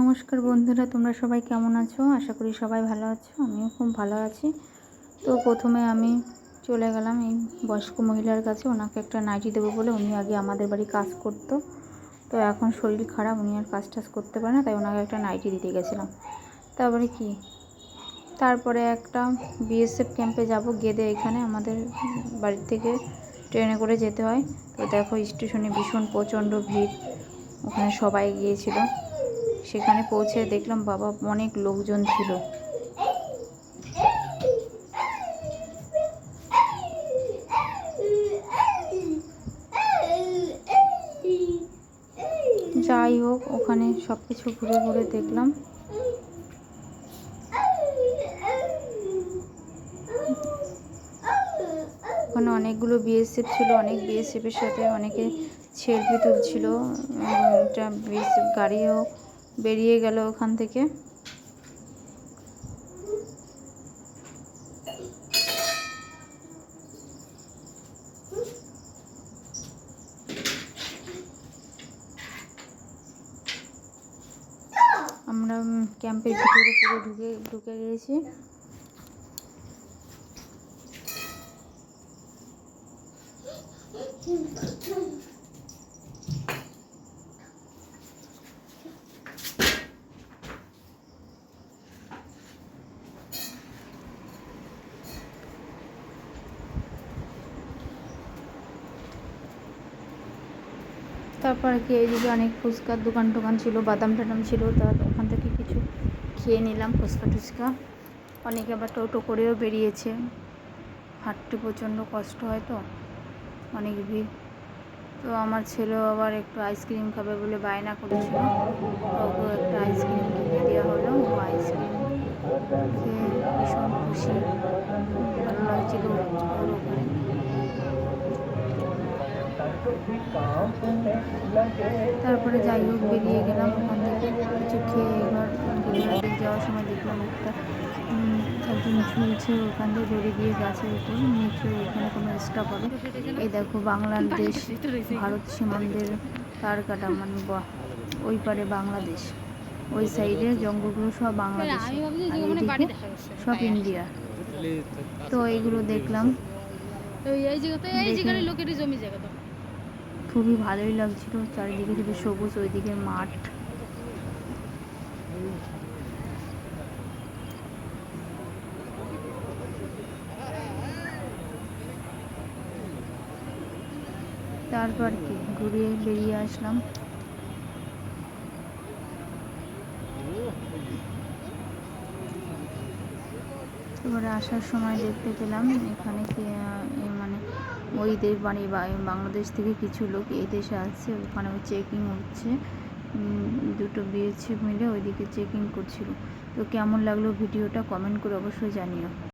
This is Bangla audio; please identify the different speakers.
Speaker 1: নমস্কার বন্ধুরা, তোমরা সবাই কেমন আছো? আশা করি সবাই ভালো আছো, আমিও খুব ভালো আছি। তো প্রথমে আমি চলে গেলাম এই বয়স্ক মহিলার কাছে, ওনাকে একটা নাইটি দেবো বলে উনি আগে আমাদের বাড়ি কাজ করতো। তো এখন শরীর খারাপ, উনি আর কাজ টাজ করতে পারে না, তাই ওনাকে একটা নাইটি দিতে গেছিলাম। তারপরে কি? তারপরে একটা বিএসএফ ক্যাম্পে যাব, গেদে এখানে আমাদের বাড়ির থেকে ট্রেনে করে যেতে হয়। তো দেখো, স্টেশনে ভীষণ প্রচণ্ড ভিড়, ওখানে সবাই গিয়েছিল। সেখানে পৌঁছে দেখলাম বাবা অনেক লোকজন ছিল। যাই হোক, ওখানে সব কিছু ঘুরে ঘুরে দেখলাম। ওখানে অনেকগুলো বিএসএফ ছিল, অনেক বিএসএফের সাথে অনেকে সেলফি তুলছিল। একটা বিএসএফ গাড়িও বেরিয়ে গেল ওখান থেকে। আমরা ক্যাম্পের ভিতরে পুরো ঢুকে ঢুকে গিয়েছি তারপর কি এইদিকে অনেক ফুচকার দোকান টোকান ছিল, বাদাম টাদাম ছিল তার ওখান থেকে কিছু খেয়ে নিলাম ফুচকা টুচকা। অনেকে আবার টোটো করেও বেরিয়েছে। হাঁটতে প্রচণ্ড কষ্ট হয় তো, অনেক ভিড়। তো আমার ছেলেও আবার একটু আইসক্রিম খাবে বলে বায়না করেছিল। ওকে একটা আইসক্রিম কিনে দেওয়া হলো আইসক্রিম খেয়ে ভীষণ খুশি। ভালো লাগছিল তারপরে যাই হোক, বেরিয়ে গেলাম ওখান থেকে। কিছু খেয়ে এবার যাওয়ার সময় দেখলাম একটা একজন ঝুলছে ওখান থেকে দড়ি গিয়ে গাছের উপর, নিচে ওখানে কোনো স্টপ হবে। এই দেখো বাংলাদেশ, ভারত সীমান্তের তার কাটা মানে ওই পারে বাংলাদেশ। ওই সাইডে জঙ্গলগুলো সব বাংলাদেশ। সব ইন্ডিয়া। তো এইগুলো দেখলাম।
Speaker 2: এই জায়গাতে, এই জায়গার লোকের জমি জায়গা
Speaker 1: খুবই ভালোই লাগছিল, চারিদিকে শুধু সবুজ, ওইদিকে মাঠ। তারপর কি, ঘুরিয়ে বেরিয়ে আসলাম। এবারে আসার সময় দেখতে পেলাম এখানে কি ওই দেশ মানে বাংলাদেশ থেকে কিছু লোক এই দেশে আসছে, ওখানে চেকিং হচ্ছে। দুটো বিএসএফ মিলে ওইদিকে চেকিং করছিল। তো কেমন লাগল ভিডিওটা? কমেন্ট করে অবশ্যই জানিও।